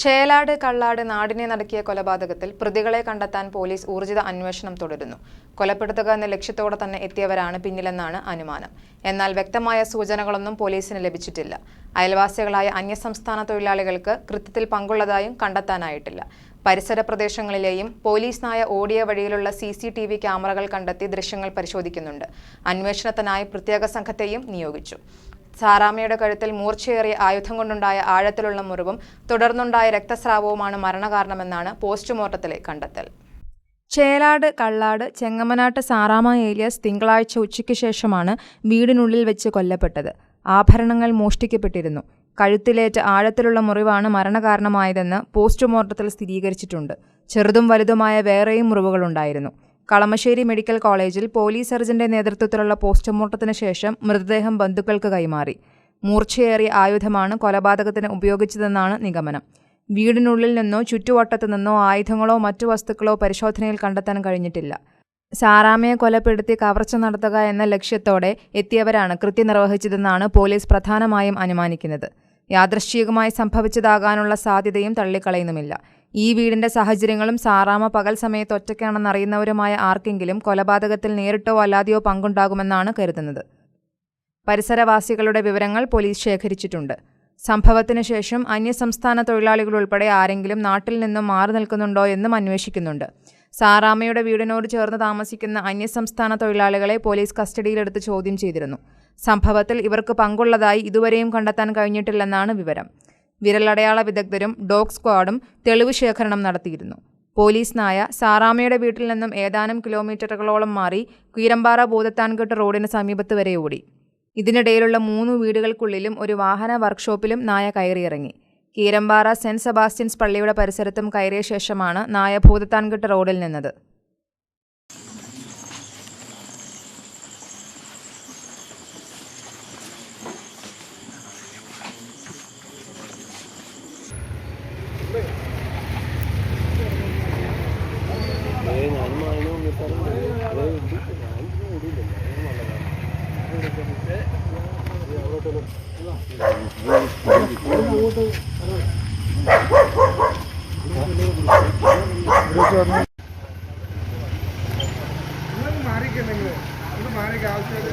ചേലാട് കള്ളാട് നാടിനെ നടക്കിയ കൊലപാതകത്തിൽ പ്രതികളെ കണ്ടെത്താൻ പോലീസ് ഊർജിത അന്വേഷണം തുടരുന്നു. കൊലപ്പെടുത്തുക എന്ന ലക്ഷ്യത്തോടെ തന്നെ എത്തിയവരാണ് പിന്നിലെന്നാണ് അനുമാനം. എന്നാൽ വ്യക്തമായ സൂചനകളൊന്നും പോലീസിന് ലഭിച്ചിട്ടില്ല. അയൽവാസികളായ അന്യസംസ്ഥാന തൊഴിലാളികൾക്ക് കൃത്യത്തിൽ പങ്കുള്ളതായും കണ്ടെത്താനായിട്ടില്ല. പരിസര പ്രദേശങ്ങളിലെയും പോലീസ് നായ ഓടിയ വഴിയിലുള്ള സി സി ടി വി ക്യാമറകൾ കണ്ടെത്തി ദൃശ്യങ്ങൾ പരിശോധിക്കുന്നുണ്ട്. അന്വേഷണത്തിനായി പ്രത്യേക സംഘത്തെയും നിയോഗിച്ചു. സാറാമയുടെ കഴുത്തിൽ മൂർച്ചയേറിയ ആയുധം കൊണ്ടുണ്ടായ ആഴത്തിലുള്ള മുറിവും തുടർന്നുണ്ടായ രക്തസ്രാവവുമാണ് മരണകാരണമെന്നാണ് പോസ്റ്റ്മോർട്ടത്തിലെ കണ്ടെത്തൽ. ചേലാട് കള്ളാട് ചെങ്ങമനാട്ട് സാറാമ ഏലിയസ് തിങ്കളാഴ്ച ഉച്ചയ്ക്ക് ശേഷമാണ് വീടിനുള്ളിൽ വെച്ച് കൊല്ലപ്പെട്ടത്. ആഭരണങ്ങൾ മോഷ്ടിക്കപ്പെട്ടിരുന്നു. കഴുത്തിലേറ്റ ആഴത്തിലുള്ള മുറിവാണ് മരണകാരണമായതെന്ന് പോസ്റ്റ്മോർട്ടത്തിൽ സ്ഥിരീകരിച്ചിട്ടുണ്ട്. ചെറുതും വലുതുമായ വേറെയും മുറിവുകളുണ്ടായിരുന്നു. കളമശ്ശേരി മെഡിക്കൽ കോളേജിൽ പോലീസ് സർജന്റെ നേതൃത്വത്തിലുള്ള പോസ്റ്റ്മോർട്ടത്തിന് ശേഷം മൃതദേഹം ബന്ധുക്കൾക്ക് കൈമാറി. മൂർച്ചയേറിയ ആയുധമാണ് കൊലപാതകത്തിന് ഉപയോഗിച്ചതെന്നാണ് നിഗമനം. വീടിനുള്ളിൽ നിന്നോ ചുറ്റുവട്ടത്തു നിന്നോ ആയുധങ്ങളോ മറ്റു വസ്തുക്കളോ പരിശോധനയിൽ കണ്ടെത്താൻ കഴിഞ്ഞിട്ടില്ല. സാറാമയെ കൊലപ്പെടുത്തി കവർച്ച നടത്തുക എന്ന ലക്ഷ്യത്തോടെ എത്തിയവരാണ് കൃത്യം നിർവഹിച്ചതെന്നാണ് പോലീസ് പ്രധാനമായും അനുമാനിക്കുന്നത്. യാദൃശ്ചികമായി സംഭവിച്ചതാകാനുള്ള സാധ്യതയും തള്ളിക്കളയുന്നുമില്ല. ഈ വീടിന്റെ സാഹചര്യങ്ങളും സാറാമ പകൽ സമയത്ത് ഒറ്റയ്ക്കാണെന്നറിയുന്നവരുമായ ആർക്കെങ്കിലും കൊലപാതകത്തിൽ നേരിട്ടോ അല്ലാതെയോ പങ്കുണ്ടാകുമെന്നാണ് കരുതുന്നത്. പരിസരവാസികളുടെ വിവരങ്ങൾ പോലീസ് ശേഖരിച്ചിട്ടുണ്ട്. സംഭവത്തിന് ശേഷം അന്യസംസ്ഥാന തൊഴിലാളികൾ ഉൾപ്പെടെ ആരെങ്കിലും നാട്ടിൽ നിന്നും മാറി നിൽക്കുന്നുണ്ടോ എന്നും അന്വേഷിക്കുന്നുണ്ട്. സാറാമയുടെ വീടിനോട് ചേർന്ന് താമസിക്കുന്ന അന്യസംസ്ഥാന തൊഴിലാളികളെ പോലീസ് കസ്റ്റഡിയിലെടുത്ത് ചോദ്യം ചെയ്തിരുന്നു. സംഭവത്തിൽ ഇവർക്ക് പങ്കുള്ളതായി ഇതുവരെയും കണ്ടെത്താൻ കഴിഞ്ഞിട്ടില്ലെന്നാണ് വിവരം. വിരലടയാള വിദഗ്ധരും ഡോഗ് സ്ക്വാഡും തെളിവ് ശേഖരണം നടത്തിയിരുന്നു. പോലീസ് നായ സാറാമയുടെ വീട്ടിൽ നിന്നും ഏതാനും കിലോമീറ്ററുകളോളം മാറി കീരമ്പാറ ഭൂതത്താൻകെട്ട് റോഡിന് സമീപത്ത് വരെ ഓടി. ഇതിനിടയിലുള്ള മൂന്ന് വീടുകൾക്കുള്ളിലും ഒരു വാഹന വർക്ക്ഷോപ്പിലും നായ കയറിയിറങ്ങി. കീരമ്പാറ സെന്റ് സെബാസ്റ്റ്യൻസ് പള്ളിയുടെ പരിസരത്തും കയറിയ ശേഷമാണ് നായ ഭൂതത്താൻകെട്ട് റോഡിൽ നിന്നത്. നിൽക്കാറുണ്ട് അത് മാറിക്കുന്നെങ്കിൽ ഒന്ന് മാറിക്ക. ആവശ്യമില്ല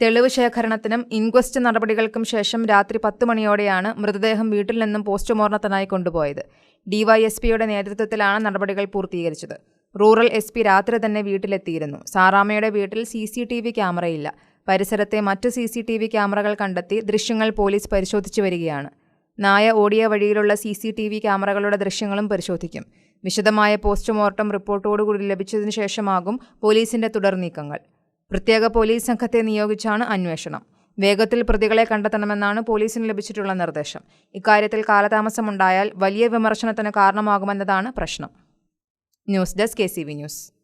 തെളിവ് ശേഖരണത്തിനും ഇൻക്വസ്റ്റ് നടപടികൾക്കും ശേഷം രാത്രി പത്ത് മണിയോടെയാണ് മൃതദേഹം വീട്ടിൽ നിന്നും പോസ്റ്റ്മോർട്ടത്തിനായി കൊണ്ടുപോയത്. ഡിവൈഎസ്പിയുടെ നേതൃത്വത്തിലാണ് നടപടികൾ പൂർത്തീകരിച്ചത്. റൂറൽ എസ് പി രാത്രി തന്നെ വീട്ടിലെത്തിയിരുന്നു. സാറാമയുടെ വീട്ടിൽ സി സി ടി വി ക്യാമറയില്ല. പരിസരത്തെ മറ്റ് സി സി ടി വി ക്യാമറകൾ കണ്ടെത്തി ദൃശ്യങ്ങൾ പോലീസ് പരിശോധിച്ചു വരികയാണ്. നായ ഓടിയ വഴിയിലുള്ള സി സി ടി വി ക്യാമറകളുടെ ദൃശ്യങ്ങളും പരിശോധിക്കും. വിശദമായ പോസ്റ്റ്മോർട്ടം റിപ്പോർട്ടോടുകൂടി ലഭിച്ചതിനു ശേഷമാകും പോലീസിന്റെ തുടർ നീക്കങ്ങൾ. പ്രത്യേക പോലീസ് സംഘത്തെ നിയോഗിച്ചാണ് അന്വേഷണം. വേഗത്തിൽ പ്രതികളെ കണ്ടെത്തണമെന്നാണ് പോലീസിന് ലഭിച്ചിട്ടുള്ള നിർദ്ദേശം. ഇക്കാര്യത്തിൽ കാലതാമസമുണ്ടായാൽ വലിയ വിമർശനത്തിന് കാരണമാകുമെന്നതാണ് പ്രശ്നം. News desk K news.